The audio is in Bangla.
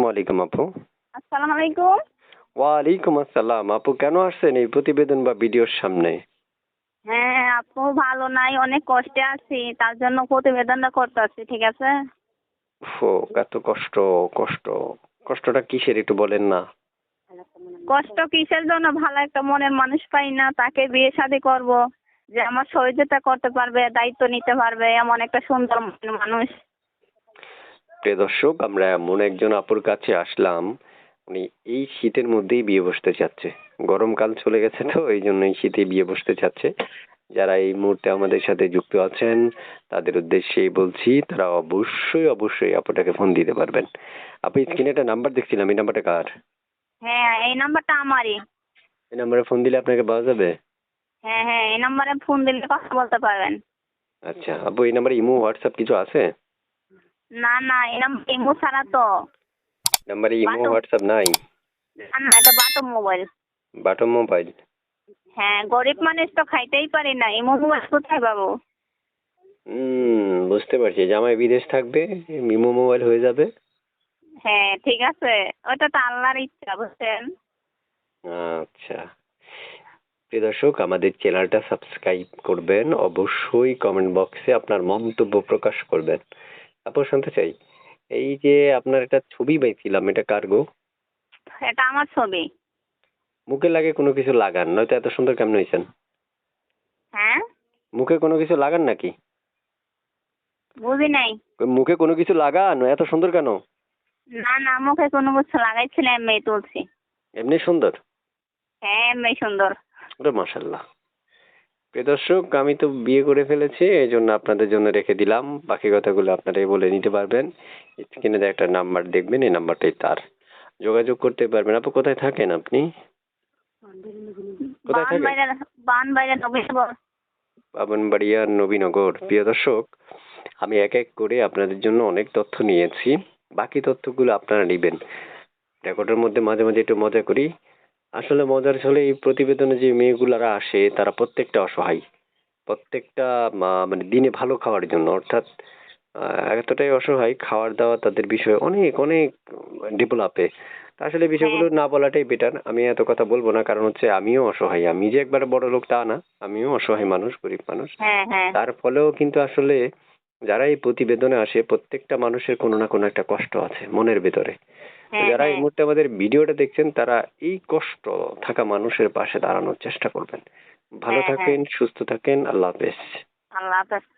ওয়ালাইকুম আপু। আসসালামু আলাইকুম ওয়ালাইকুম আসসালাম। আপু কেন আসছেন এই প্রতিবেদন বা ভিডিওর সামনে? হ্যাঁ আপু ভালো নাই অনেক কষ্টে আছি তার জন্য প্রতিবেদনটা করতে আসছি ঠিক আছে? ও এত কষ্ট কষ্ট। কষ্টটা কিসের একটু বলেন না। কষ্ট কিসের জন্য? ভালো একটা মনের মানুষ পাই না তাকে বিয়ে শাদী করব যে আমার সহযোগিতা করতে পারবে দায়িত্ব নিতে পারবে এমন একটা সুন্দর মানুষ। প্রিয় দর্শক আমরা এমন একজন আপুর কাছে আসলাম। উনি এই শীতের মধ্যেই বিয়ে বসতে চাচ্ছে। গরমকাল চলে গেছে তো এই জন্য এই শীতে বিয়ে বসতে চাচ্ছে। যারা এই মুহূর্তে আমাদের সাথে যুক্ত আছেন তাদের উদ্দেশ্যেই বলছি তারা অবশ্যই অবশ্যই আপুটাকে ফোন দিতে পারবেন। আপনি স্ক্রিনে একটা নাম্বার দেখছিলাম এই নাম্বারটা কার? হ্যাঁ এই নাম্বারটা আমারই। এই নাম্বারে ফোন দিলে আপনাকে পাওয়া যাবে? হ্যাঁ হ্যাঁ এই নাম্বারে ফোন দিলে কথা বলতে পারবেন। আচ্ছা আপু এই নাম্বারে ইমো হোয়াটসঅ্যাপ কিছু আছে? না না নাম্বার ইমো ছাড়া তো। নাম্বারে ইমো হোয়াটসঅ্যাপ নাই? না না এটা বাটন মোবাইল বাটম মোবাইল হ্যাঁ গরিব মানুষ তো খাইতেই পারি না ইমো মোবাইল কোথায় পাবো? হুম বুঝতে পারছি। জামাই বিদেশ থাকবে মিমো মোবাইল হয়ে যাবে। হ্যাঁ ঠিক আছে। ওটা তো আল্লাহর ইচ্ছা বুঝছেন? আচ্ছা। প্রিয় দর্শক আমাদের চ্যানেলটা সাবস্ক্রাইব করবেন। অবশ্যই কমেন্ট বক্সে আপনার মন্তব্য প্রকাশ করবেন। আপু শুনতে চাই। এই যে আপনার একটা ছবি পাইছিলাম এটা কার গো? এটা আমার ছবি। মুখে লাগে কোনো কিছু লাগান নয়তো এত সুন্দর কেমন হয়েছেন? হ্যাঁ? মুখে কোনো কিছু লাগান নাকি? বুঝি নাই। মুখে কোনো কিছু লাগান? এত সুন্দর কেন? না না মুখে কোনো কিছু লাগাইছিল এমনি তুলছি। এমনি সুন্দর? হ্যাঁ এমনি সুন্দর। মাশাল্লাহ। প্রিয় দর্শক আমি তো বিয়ে করে ফেলেছি এই জন্য আপনাদের জন্য রেখে দিলাম। বাকি কথাগুলো আপনারাই বলে নিতে পারবেন। স্ক্রিনে একটা নাম্বার দেখবেন এই নাম্বারটাই তার। যোগাযোগ করতে পারবেন। আপু কোথায় থাকেন আপনি? কোথায় থাকেন? নবীনগর। বাবনবাড়িয়া নবীনগর। প্রিয় দর্শক আমি এক এক করে আপনাদের জন্য অনেক তথ্য নিয়েছি। বাকি তথ্যগুলো আপনারা নেবেন। রেকর্ডের মধ্যে মাঝে মাঝে একটু মজা করি। আসলে মজার ছলে এই প্রতিবেদনে যে মেয়েগুলারা আসে তারা প্রত্যেকটা অসহায়। প্রত্যেকটা মা- মানে দিনে ভালো খাওয়ার জন্য। অর্থাৎ আহ, এতটাই অসহায় খাওয়ার দাওয়া তাদের বিষয়ে অনেক অনেক ডেভেলপে আসলে বিষয়গুলো না বলাটাই বেটার আমি এত কথা বলব না কারণ হচ্ছে আমিও অসহায়। আমি যে একবারে বড় লোক তা না। আমিও অসহায় মানুষ গরিব মানুষ। হ্যাঁ হ্যাঁ। তার ফলেও কিন্তু আসলে যারা এই প্রতিবেদনে আসে প্রত্যেকটা মানুষের কোনো না কোনো একটা কষ্ট আছে মনের ভেতরে। হ্যাঁ যারা এই হ্যাঁ। মুহূর্তে আমাদের ভিডিওটা দেখছেন তারা এই কষ্ট থাকা মানুষের পাশে দাঁড়ানোর চেষ্টা করবেন। ভালো হ্যাঁ। থাকেন সুস্থ থাকেন আল্লাহ হাফেজ। আল্লাহ হাফেজ।